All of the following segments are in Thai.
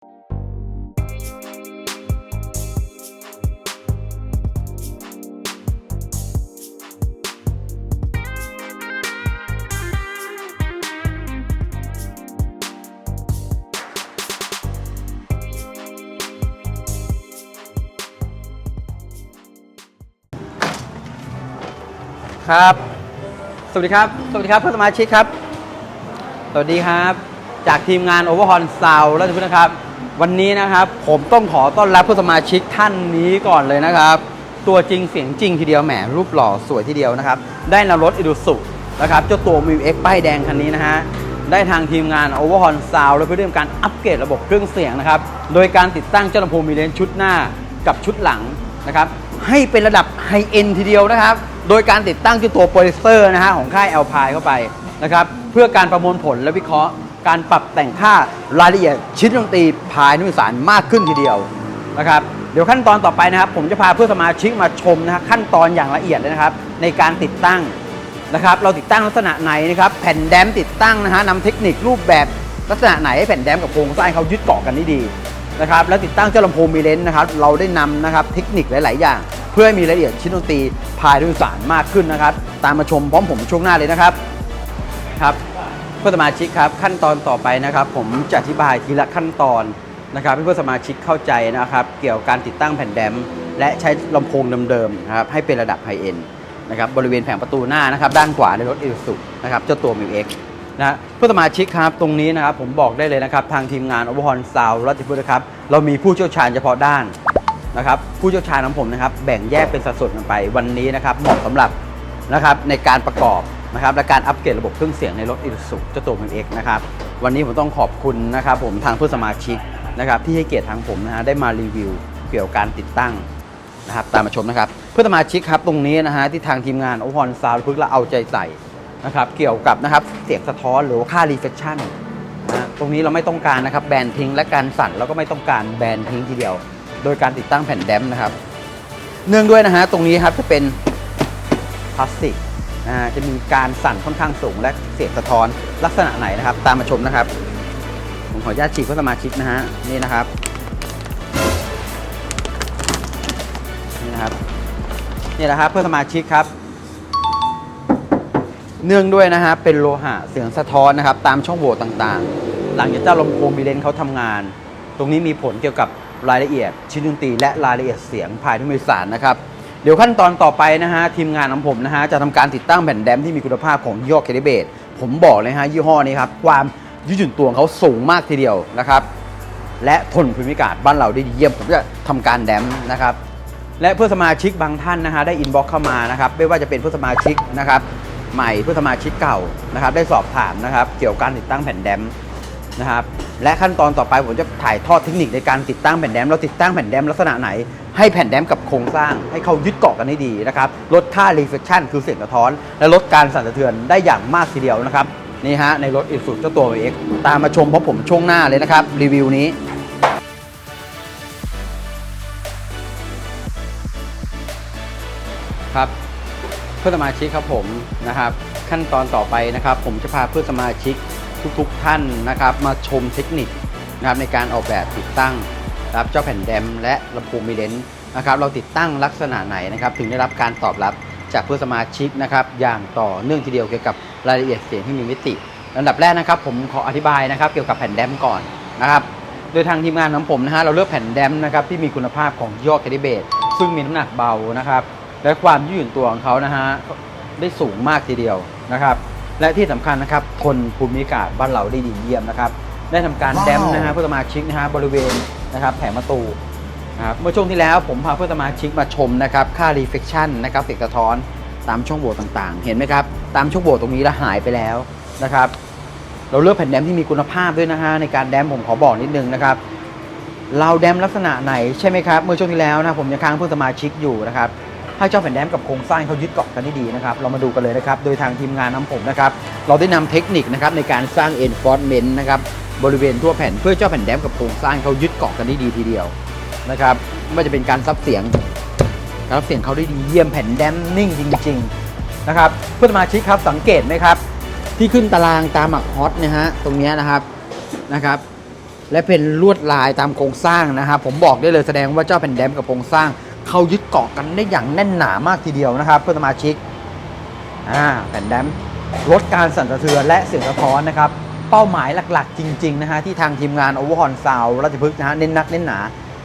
ครับ สวัสดีครับ สวัสดีครับเพื่อนสมาชิกครับ สวัสดีครับ จากทีมงาน Overhaul Sound ราชพฤกษ์นะครับ วันนี้นะครับผมต้องขอต้อนรับเพื่อนสมาชิกท่านนี้ก่อนเลยนะครับ ตัวจริงเสียงจริงทีเดียวแหมรูปหล่อสวยทีเดียวนะครับ ได้นำรถอิดูสุนะครับเจ้าตัว m ิวเอ็กป้ายแดงคันนี้นะฮะได้ทางทีมงาน Overhaul Sound และเพื่อเรื่องการอัปเกรดระบบเครื่องเสียงนะครับ โดยการติดตั้งเจ้าลำโพงมีเลนชุดหน้ากับชุดหลังนะครับ ให้เป็นระดับไฮเอ็นทีเดียวนะครับ โดยการติดตั้งที่ตัวโปรดิวเซอร์นะฮะของค่าย a l p i เข้าไปนะครับ เพื่อการประมวลผลและวิเคราะห์ การปรับแต่งค่ารายละเอียดชิ้นดนตรีภายในสารมากขึ้นทีเดียวนะครับเดี๋ยวขั้นตอนต่อไปนะครับ ผมจะพาเพื่อนสมาชิกมาชมนะฮะขั้นตอนอย่างละเอียดเลยนะครับ ในการติดตั้งนะครับ เราติดตั้งลักษณะไหนนะครับแผ่นแดมติดตั้งนะฮะนำเทคนิครูปแบบลักษณะไหนให้แผ่นแดมกับโครงสร้างเขายึดเกาะกันได้ดีนะครับแล้วติดตั้งเจ้าลำโพงมีเลนส์นะครับ เราได้นำนะครับเทคนิคหลาย ๆ อย่าง เพื่อให้มีรายละเอียดชิ้นดนตรีภายในสารมากขึ้นนะครับ ตามมาชมพร้อมผมช่วงหน้าเลยนะครับครับ เพื่อนสมาชิกครับขั้นตอนต่อไปนะครับ ผมจะอธิบายทีละขั้นตอนนะครับให้เพื่อนสมาชิกเข้าใจนะครับ เกี่ยวกับการติดตั้งแผ่นแดม และใช้ลำโพงเดิมๆนะครับให้เป็นระดับไฮเอ็นนะครับบริเวณแผงประตูหน้านะครับด้านขวาในรถอิ s u นะครับเจ้าตัวมิวเอ็กนะเพื่อนสมาชิกครับตรงนี้นะครับผมบอกได้เลยนะครับ ทางทีมงานอ v ฮอนซาวรัติพุทธครับเรามีผู้เชี่ยวชาญเฉพาะด้านนะครับผู้เชี่ยวชาญของผมนะครับแบ่งแยกเป็นสัดส่วนกันไปวันนี้นะครับเหมาะสำหรับ นะครับในการประกอบนะครับและการอัปเกรดระบบเครื่องเสียงในรถอิสุเจ้าตัวมิวเอ็กนะครับวันนี้ผมต้องขอบคุณนะครับผมทางผู้สมาชิกนะครับที่ให้เกียรติทางผมนะฮะได้มารีวิวเกี่ยวกับการติดตั้งนะครับตามมาชมนะครับเพื่อสมาชิกครับตรงนี้นะฮะที่ทางทีมงานโอพอนซาวพึกเราเอาใจใส่นะครับเกี่ยวกับนะครับเสียงสะท้อนหรือว่าค่ารีเฟคชั่นนะฮะตรงนี้เราไม่ต้องการนะครับแบนทิ้งและการสั่นเราก็ไม่ต้องการแบนทิ้งทีเดียว โดยการติดตั้งแผ่นแดมนะครับ เนื่องด้วยนะฮะตรงนี้ครับจะเป็น ลาสติกจะมีการสั่นค่อนข้างสูงและเสียงสะท้อนลักษณะไหนนะครับ ตามมาชมนะครับ ผมขออนุญาตฉีกเพื่อสมาชิกนะฮะนี่นะครับนี่นะครับนี่แหละครับเพื่อสมาชิกครับ เนื่องด้วยนะฮะเป็นโลหะเสียงสะท้อนนะครับ ตามช่องโหว่ต่างๆ หลังจากเจ้าลำโพงมีเลนเขาทำงาน ตรงนี้มีผลเกี่ยวกับรายละเอียดชิ้นดนตรีและรายละเอียดเสียงภายในมือสารนะครับ เดี๋ยวขั้นตอนต่อไปนะฮะทีมงานของผมนะฮะจะทำการติดตั้งแผ่นแดมที่มีคุณภาพของยี่ห้อเคเดเบตผมบอกเลยฮะยี่ห้อนี้ครับความยืดหยุ่นตัวของเขาสูงมากทีเดียวนะครับและทนภูมิอากาศบ้านเราได้ดีเยี่ยมผมจะทำการแดมนะครับและเพื่อสมาชิกบางท่านนะฮะได้อินบ็อกเข้ามานะครับไม่ว่าจะเป็นเพื่อสมาชิกนะครับใหม่เพื่อสมาชิกเก่านะครับได้สอบถามนะครับเกี่ยวกับการติดตั้งแผ่นแดมนะครับ และขั้นตอนต่อไปผมจะถ่ายทอดเทคนิคในการติดตั้งแผ่นแดมเราติดตั้งแผ่นแดมลักษณะไหน ให้แผ่นแดมกับโครงสร้าง ให้เขายึดเกาะกันให้ดีนะครับลดค่า reflection คือเสียงสะท้อน และลดการสั่นสะเทือนได้อย่างมากทีเดียวนะครับนี่ฮะในรถอิสุเจ้าตัว X ตามมาชมเพราะผมช่วงหน้าเลยนะครับ รีวิวนี้ครับเพื่อนสมาชิกครับผมนะครับ ขั้นตอนต่อไปนะครับ ผมจะพาเพื่อนสมาชิก ทุกๆท่านนะครับ มาชมเทคนิคนะครับในการออกแบบติดตั้งนะครับเจ้าแผ่นแดมและลำโพงมีเลนส์นะครับ เราติดตั้งลักษณะไหนนะครับ ถึงได้รับการตอบรับจากเพื่อนสมาชิกนะครับ อย่างต่อเนื่องทีเดียวเกี่ยวกับรายละเอียดเสียงที่มีมิติลำดับแรกนะครับ ผมขออธิบายนะครับ เกี่ยวกับแผ่นแดมก่อนนะครับโดยทางทีมงานของผมนะฮะเราเลือกแผ่นแดมนะครับที่มีคุณภาพของย่อแคดิเบตซึ่งมีน้ำหนักเบานะครับ และความยืดหยุ่นตัวของเขานะฮะได้สูงมากทีเดียวนะครับ และที่สำคัญนะครับทนภูมิอากาศบ้านเราได้ดีเยี่ยมนะครับได้ทำการแดมนะฮะเพื่อสมาชิกนะฮะบริเวณนะครับแผงประตูนะครับเมื่อช่วงที่แล้วผมพาเพื่อนสมาชิกมาชมนะครับค่า reflection นะครับเสียงสะท้อนตามช่องโหว่ต่างๆ เห็นไหมครับ ตามช่องโหว่ตรงนี้แล้วหายไปแล้วนะครับ เราเลือกแผ่นแดมที่มีคุณภาพด้วยนะฮะในการแดมผมขอบอกนิดนึงนะครับ เราแดมลักษณะไหนใช่ไหมครับ เมื่อช่วงที่แล้วนะผมยังค้างเพื่อนสมาชิกอยู่นะครับ ให้เจ้าแผ่นแดมกับโครงสร้างเขายึดเกาะกันได้ดีนะครับ เรามาดูกันเลยนะครับ โดยทางทีมงานน้ำผมนะครับ เราได้นำเทคนิคนะครับในการสร้าง enforcement นะครับบริเวณทั่วแผ่นเพื่อเจ้าแผ่นแดมกับโครงสร้างเขายึดเกาะกันได้ดีทีเดียวนะครับไม่ว่าจะเป็นการซับเสียงซับเสียงเขาได้ดีเยี่ยมแผ่นแดมนิ่งจริง ๆนะครับเพื่อนสมาชิกครับสังเกตไหมครับ ที่ขึ้นตารางตามหมักฮอตนะฮะตรงเนี้ยนะครับนะครับ และเป็นลวดลายตามโครงสร้างนะครับผมบอกได้เลยแสดงว่าเจ้าแผ่นแดมกับโครงสร้าง เขายึดเกาะกันได้อย่างแน่นหนามากทีเดียวนะครับเพื่อนสมาชิกอ่าแผ่นแดมลดการสั่นสะเทือนและเสียงสะท้อนนะครับ เป้าหมายหลักๆ จริงๆนะฮะที่ทางทีมงาน o v e r h o r n Sound ราชพฤกษ์นะฮะเน้นนักเน้นหนา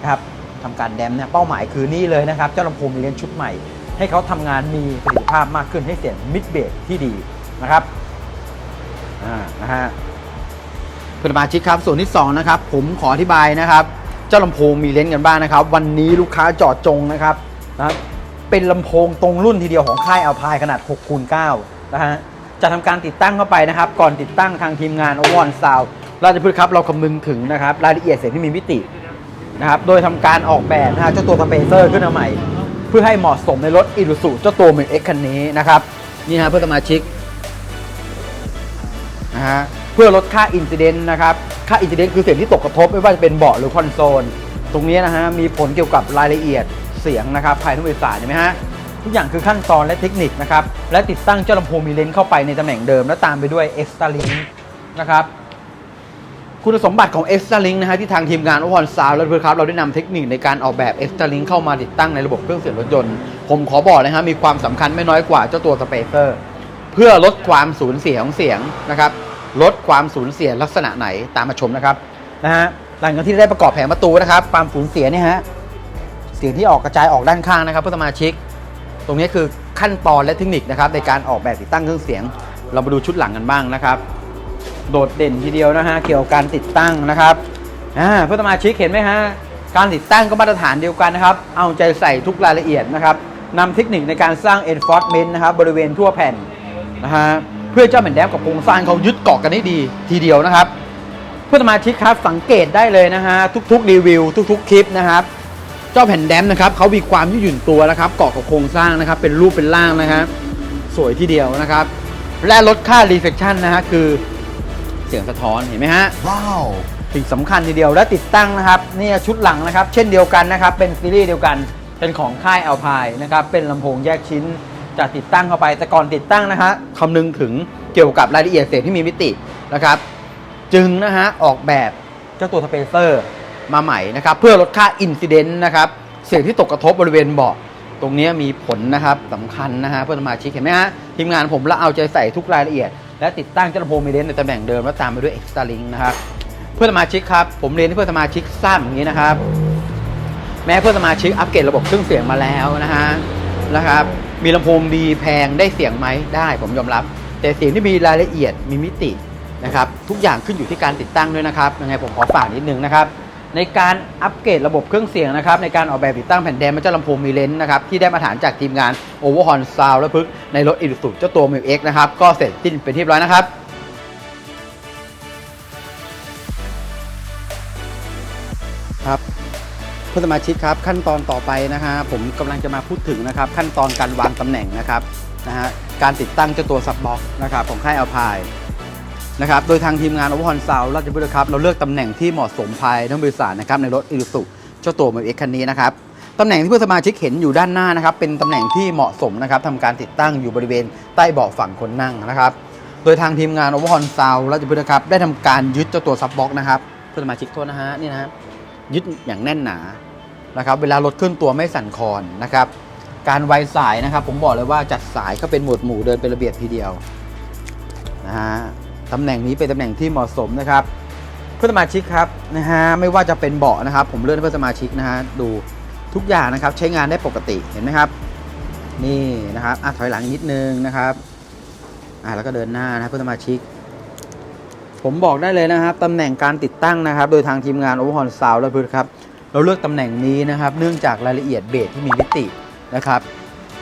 นะครับทำการแดมเนี่ยเป้าหมายคือนี่เลยนะครับ เจ้าลำโพงมีเลนชุดใหม่ ให้เขาทำงานมีประสิทธิภาพมากขึ้นให้เสียงมิดเบสที่ดีนะครับอ่านะฮะเพื่อนสมาชิกครับส่วนที่2นะครับผมขออธิบายนะครับ จ้าลำโพงมีเลนส์กันบ้างนะครับ วันนี้ลูกค้าจอดจงนะครับนะครับ เป็นลำโพงตรงรุ่นทีเดียวของค่ายอัลพายขนาด6คูณ9นะฮะจะทำการติดตั้งเข้าไปนะครับ ก่อนติดตั้งทางทีมงานอวอนซาวเราจะพูดครับเราคำนึงถึงนะครับรายละเอียดเสียงที่มีมิตินะครับโดยทำการออกแบบนะฮะเจ้าตัวสเปเซอร์ขึ้นมาใหม่ เพื่อให้เหมาะสมในรถอิรุสุเจ้าตัวเมเอ็กคันนี้นะครับนี่นะเพื่อนสมาชิกนะฮะ เพื่อลดค่าอินซิเดนต์นะครับ ค่าอินซิเดนต์คือเสียงที่ตกกระทบไม่ว่าจะเป็นเบาะหรือคอนโซล ตรงนี้นะฮะมีผลเกี่ยวกับรายละเอียดเสียงนะครับภายในบริษัทเห็นไหมฮะทุกอย่างคือขั้นตอนและเทคนิคนะครับ และติดตั้งเจ้าลำโพงมีเลนส์เข้าไปในตำแหน่งเดิม และตามไปด้วย Extra Link นะครับคุณสมบัติของ Extra Link นะฮะที่ทางทีมงานอุปกรณ์ซาวด์และเพื่อนครับเราได้นำเทคนิคในการออกแบบ Extra Link เข้ามาติดตั้งในระบบเครื่องเสียงรถยนต์ ผมขอบอกนะฮะมีความสำคัญไม่น้อยกว่าเจ้าตัวสเปเซอร์เพื่อลดความสูญเสียของเสียงนะครับ ลดความสูญเสียลักษณะไหนตามมาชมนะครับนะฮะหลังจากที่ได้ประกอบแผงประตูนะครับ ความสูญเสียเนี่ยฮะเสียงที่ออกกระจายออกด้านข้างนะครับเพื่อสมาชิก ตรงนี้คือขั้นตอนและเทคนิคนะครับในการออกแบบติดตั้งเครื่องเสียง เรามาดูชุดหลังกันบ้างนะครับ โดดเด่นทีเดียวนะฮะเกี่ยวกับการติดตั้งนะครับอ่าเพื่อสมาชิกเห็นไหมฮะการติดตั้งก็มาตรฐานเดียวกันนะครับ เอาใจใส่ทุกรายละเอียดนะครับนำเทคนิคในการสร้าง enforcement นะครับบริเวณทั่วแผ่นนะฮะ เพื่อเจ้าแผ่นแดมกับโครงสร้างเขายึดเกาะกันได้ดีทีเดียวนะครับ เพื่อนสมาชิกครับสังเกตได้เลยนะฮะทุกๆ รีวิว ทุก ๆ คลิปนะครับเจ้าแผ่นแดมนะครับเขามีความยืดหยุ่นตัวนะครับเกาะกับโครงสร้างนะครับ เป็นรูปเป็นร่างนะฮะสวยทีเดียวนะครับ และลดค่า reflection นะฮะคือเสียงสะท้อนเห็นไหมฮะ Wow. สิ่งสำคัญทีเดียวและติดตั้งนะครับเนี่ยชุดหลังนะครับ เช่นเดียวกันนะครับ เป็นซีรีส์เดียวกันเป็นของค่ายอัลพายนะครับเป็นลำโพงแยกชิ้น จะติดตั้งเข้าไปแต่ก่อนติดตั้งนะฮะคำนึงถึงเกี่ยวกับรายละเอียดเสียงที่มีมิตินะครับ จึงนะฮะออกแบบเจ้าตัวสเปเซอร์มาใหม่นะครับ เพื่อลดค่าอินซิเดนต์นะครับเสียงที่ตกกระทบบริเวณเบาะตรงนี้มีผลนะครับสำคัญนะฮะเพื่อนสมาชิกเห็นไหมฮะทีมงานผมละเอาใจใส่ทุกรายละเอียด และติดตั้งเจ้าลำโพงมีเลนในตำแหน่งเดิมแล้วตามไปด้วย Extra Link นะครับเพื่อนสมาชิกครับผมเรียนที่เพื่อนสมาชิกทราบอย่างนี้นะครับ แม้เพื่อนสมาชิกอัปเกรดระบบเครื่องเสียงมาแล้วนะฮะนะครับ มีลำโพงดีแพงได้เสียงไหมได้ผมยอมรับ แต่เสียงที่มีรายละเอียดมีมิตินะครับทุกอย่างขึ้นอยู่ที่การติดตั้งด้วยนะครับยังไงผมขอฝากนิดนึงนะครับในการอัปเกรดระบบเครื่องเสียงนะครับในการออกแบบติดตั้งแผ่นแดนมาเจ้าลำโพงมีเลนส์นะครับที่ได้มาตรฐานจากทีมงาน Overhorn Sound และพึกในรถอิ u สุเจ้าตัว m ิ X นะครับก็เสร็จสิ้นเป็นที่เรียบร้อยนะครับครับ พื่อนสมาชิกครับขั้นตอนต่อไปนะฮะผมกำลังจะมาพูดถึงนะครับ ขั้นตอนการวางตำแหน่งนะครับนะฮะการติดตั้งเจ้าตัวซับบ็อกนะครับของค่ายอัลพายนะครับโดยทางทีมงานอวพรซาวราชบุรีครับเราเลือกตำแหน่งที่เหมาะสมภายในบริษัทนะครับในรถอิรุสุเจ้าตัวมเอ็กคันนี้นะครับตำแหน่งที่เพื่อนสมาชิกเห็นอยู่ด้านหน้านะครับเป็นตำแหน่งที่เหมาะสมนะครับทำการติดตั้งอยู่บริเวณใต้เบาะฝั่งคนนั่งนะครับโดยทางทีมงานอวพรซาวราชบุรีครับได้ทำการยึดเจ้าตัวซับบ็อกนะครับเพื่อนสมาชิกโทษนะฮะนี่นะฮะ ยึดอย่างแน่นหนานะครับเวลารถขึ้นตัวไม่สั่นคลอนนะครับ การไวสายนะครับ ผมบอกเลยว่าจัดสายก็เป็นหมวดหมู่เดินเป็นระเบียบทีเดียวนะฮะตำแหน่งนี้เป็นตำแหน่งที่เหมาะสมนะครับเพื่อนสมาชิกครับนะฮะไม่ว่าจะเป็นเบาะนะครับ ผมเลื่อนเพื่อนสมาชิกนะฮะดูทุกอย่างนะครับ ใช้งานได้ปกติเห็นไหมครับ นี่นะครับอะถอยหลังนิดนึงนะครับอะแล้วก็เดินหน้านะเพื่อนสมาชิก ผมบอกได้เลยนะครับตำแหน่งการติดตั้งนะครับ โดยทางทีมงานโอเวอร์ฮอนซาวและพื้นครับ เราเลือกตำแหน่งนี้นะครับ เนื่องจากรายละเอียดเบสที่มีมิตินะครับ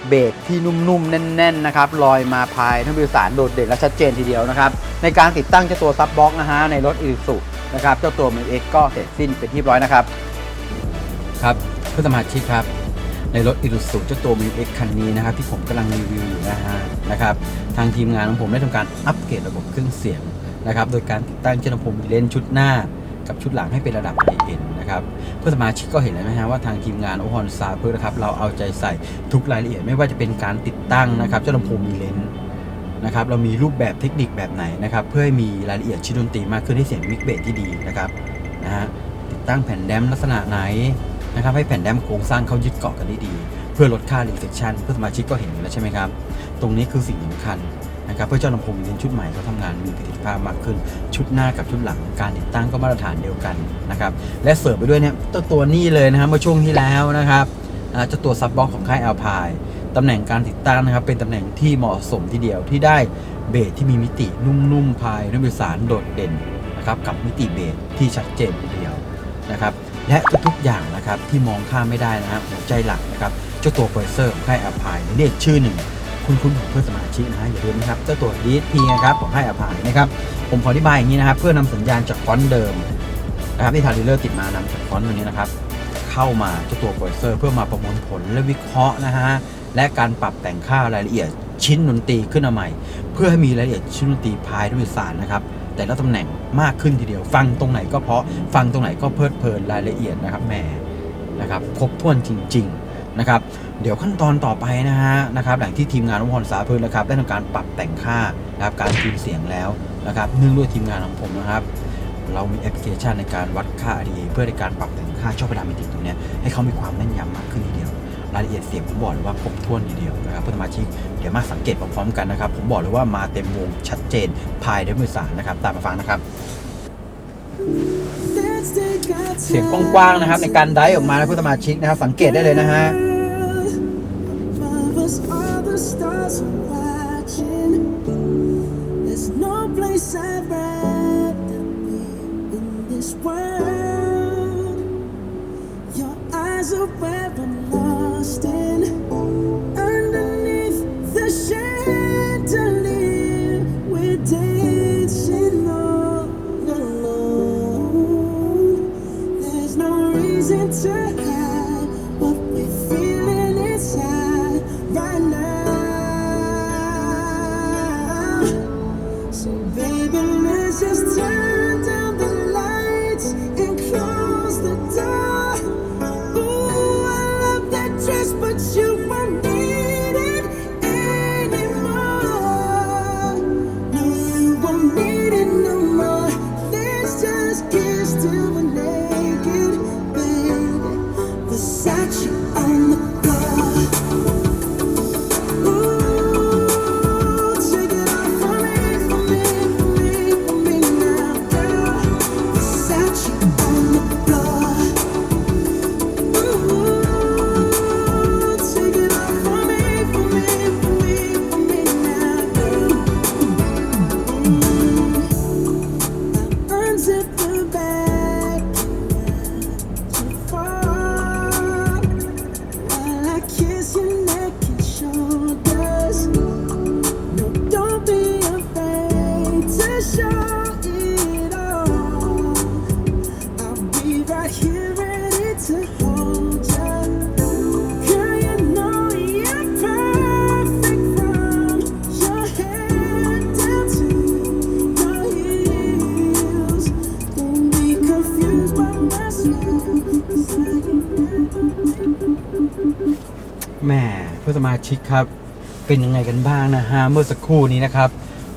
เบสที่นุ่มๆ แน่น ๆ นะครับลอยมาภายทั้งบริสารโดดเด่นและชัดเจนทีเดียวนะครับ ในการติดตั้งเจ้าตัวซับบ็อกนะฮะในรถอีซูนะครับเจ้าตัวมันเอ็กก็เสร็จสิ้นเป็นที่ร้อยนะครับครับเพื่อนสมาชิกครับในรถอิ u สุเจ้าตัวมิวเอ็กคันนี้นะครับที่ผมกำลังรีวิวอยู่นะฮะนะครับทางทีมงานของผมได้ทำการอัปเกรดระบบเครื่องเสียง นะครับ โดยการติดตั้งเจ้าลำโพงเลนชุดหน้ากับชุดหลังให้เป็นระดับไฮเอ็นนะครับเพื่อสมาชิกก็เห็นแล้วนะฮะว่าทางทีมงานโอฮอนซาเพื่อนะครับเราเอาใจใส่ทุกรายละเอียดไม่ว่าจะเป็นการติดตั้งนะครับเจ้าลำโพงมีเลนนะครับเรามีรูปแบบเทคนิคแบบไหนนะครับเพื่อให้มีรายละเอียดชิ้นดนตรีมากขึ้นให้เสียงมิกเบสที่ดีนะครับนะฮะติดตั้งแผ่นแดมลักษณะไหนนะครับให้แผ่นแดมโครงสร้างเขายึดเกาะกันได้ดี เพื่อลดค่า reflection เพื่อสมาชิกก็เห็นแล้วใช่ไหมครับ ตรงนี้คือสิ่งสำคัญ นะครับเพื่อเจ้าลำโพงเลนชุดใหม่เขาทำงานมีประสิทธิภาพมากขึ้น ชุดหน้ากับชุดหลังการติดตั้งก็มาตรฐานเดียวกันนะครับและเสริมไปด้วยเนี่ยตัวตัวนี้เลยนะครับเมื่อช่วงที่แล้วนะครับเจ้าตัวซับบ็อกของค่าย Alpine ตำแหน่งการติดตั้งนะครับเป็นตำแหน่งที่เหมาะสมทีเดียวที่ได้เบสที่มีมิตินุ่มๆภายนักสื่อสารโดดเด่นนะครับกับมิติเบสที่ชัดเจนทีเดียวนะครับและทุกๆอย่างนะครับที่มองข้ามไม่ได้นะครับหัวใจหลักนะครับเจ้าตัวโปรเซอร์ของค่าย Alpine เรียกชื่อหนึ่ง คุณคุณของเพื่อนสมาชิกนะฮะอย่าลืมนะครับเจ้าตัว DSP นะครับของค่ายอภัยนะครับ ผมขออธิบายอย่างนี้นะครับ เพื่อนำสัญญาณจากฟอนต์เดิมนะครับที่ทางดีลเลอร์ติดมานำจากฟอนต์ตัวนี้นะครับ เข้ามาเจ้าตัวโปรเซอร์เพื่อมาประมวลผลและวิเคราะห์นะฮะและการปรับแต่งค่ารายละเอียดชิ้นดนตรีขึ้นมาใหม่ เพื่อให้มีรายละเอียดชิ้นดนตรีภายด้วยสารนะครับแต่ละตำแหน่งมากขึ้นทีเดียว ฟังตรงไหนก็เพราะฟังตรงไหนก็เพลิดเพลินรายละเอียดนะครับแหมนะครับครบถ้วนจริง ๆนะครับ เดี๋ยวขั้นตอนต่อไปนะฮะนะครับหลังที่ทีมงานองค์กรสาพื้นนะครับได้ทำการปรับแต่งค่านะครับการทูนเสียงแล้วนะครับเนื่องด้วยทีมงานของผมนะครับ เรามีแอปพลิเคชันในการวัดค่า RDA เพื่อในการปรับแต่งค่าช่องพดานมิติตรงนี้ให้เขามีความแม่นยำมากขึ้นทีเดียวรายละเอียดเสียงผมบอกเลยว่าครบถ้วนทีเดียวนะครับเพื่อนสมาชิกเดี๋ยวมาสังเกตพร้อมๆกันนะครับผมบอกเลยว่ามาเต็มวงชัดเจนภายในมือสารนะครับตามมาฟังนะครับเสียงกว้างๆนะครับในการได้ออกมานะเพื่อนสมาชิกนะครับสังเกตได้เลยนะฮะ your eyes are wide. พื่อนสมาชิกครับ เป็นยังไงกันบ้างนะฮะเมื่อสักครู่นี้นะครับ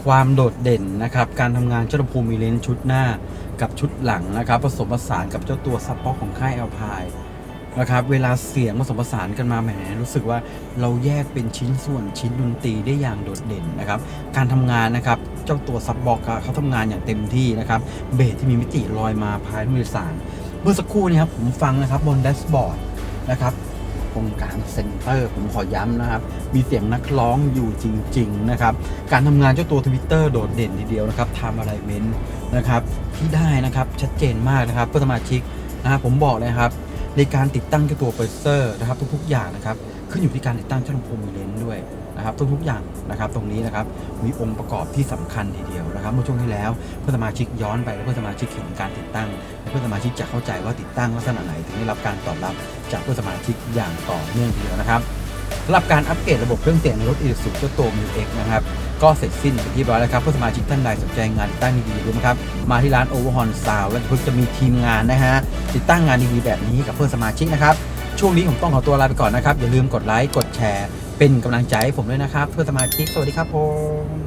ความโดดเด่นนะครับ การทำงานเจ้าลำพงมีเลนชุดหน้ากับชุดหลังนะครับ ผสมผสานกับเจ้าตัวซับพ็อกของค่ายแอลพายนะครับ เวลาเสียงผสมผสานกันมาแหมรู้สึกว่าเราแยกเป็นชิ้นส่วนชิ้นดนตรีได้อย่างโดดเด่นนะครับ การทำงานนะครับ เจ้าตัวซับบ็อกเขาทำงานอย่างเต็มที่นะครับ เบสที่มีมิติลอยมาภายในมือสาร เมื่อสักครู่นี้ครับผมฟังนะครับบนแดชบอร์ดนะครับ ตรงกลางเซ็นเตอร์ผมขอย้ำนะครับ มีเสียงนักร้องอยู่จริง ๆ นะครับ การทำงานเจ้าตัวทวิตเตอร์โดดเด่นทีเดียวนะครับทำอะไรเมนนะครับที่ได้นะครับชัดเจนมากนะครับเพื่อสมาชิกนะครับผมบอกเลยครับ ในการติดตั้งตัวเปอร์เซอร์นะครับทุกๆอย่างนะครับขึ้นอยู่ที่การติดตั้งเจ้าลำโพงมีเลนส์ด้วยนะครับทุกๆอย่างนะครับตรงนี้นะครับมีองค์ประกอบที่สำคัญทีเดียวนะครับเมื่อช่วงที่แล้วเพื่อนสมาชิกย้อนไปแล้วเพื่อนสมาชิกเห็นการติดตั้งเพื่อนสมาชิกจะเข้าใจว่าติดตั้งลักษณะไหนถึงได้รับการตอบรับจากเพื่อนสมาชิกอย่างต่อเนื่องทีเดียวนะครับ สำหรับการอัปเกรดระบบเครื่องเสียงในรถอีซูเจ้าตัวมิวเอ็กนะครับก็เสร็จสิ้นเป็นที่ร้อยแล้วครับเพื่อสมาชิกท่านใดสนใจงานติดตั้งดีๆรู้ไหมครับ มาที่ร้านโอเวอร์ฮอนซาวและเพื่งจะมีทีมงานนะฮะติดตั้งงานดีๆแบบนี้กับเพื่อนสมาชิกนะครับช่วงนี้ผมต้องขอตัวลาไปก่อนนะครับอย่าลืมกดไลค์กดแชร์ เป็นกำลังใจให้ผมด้วยนะครับ เพื่อนสมาชิกสวัสดีครับผม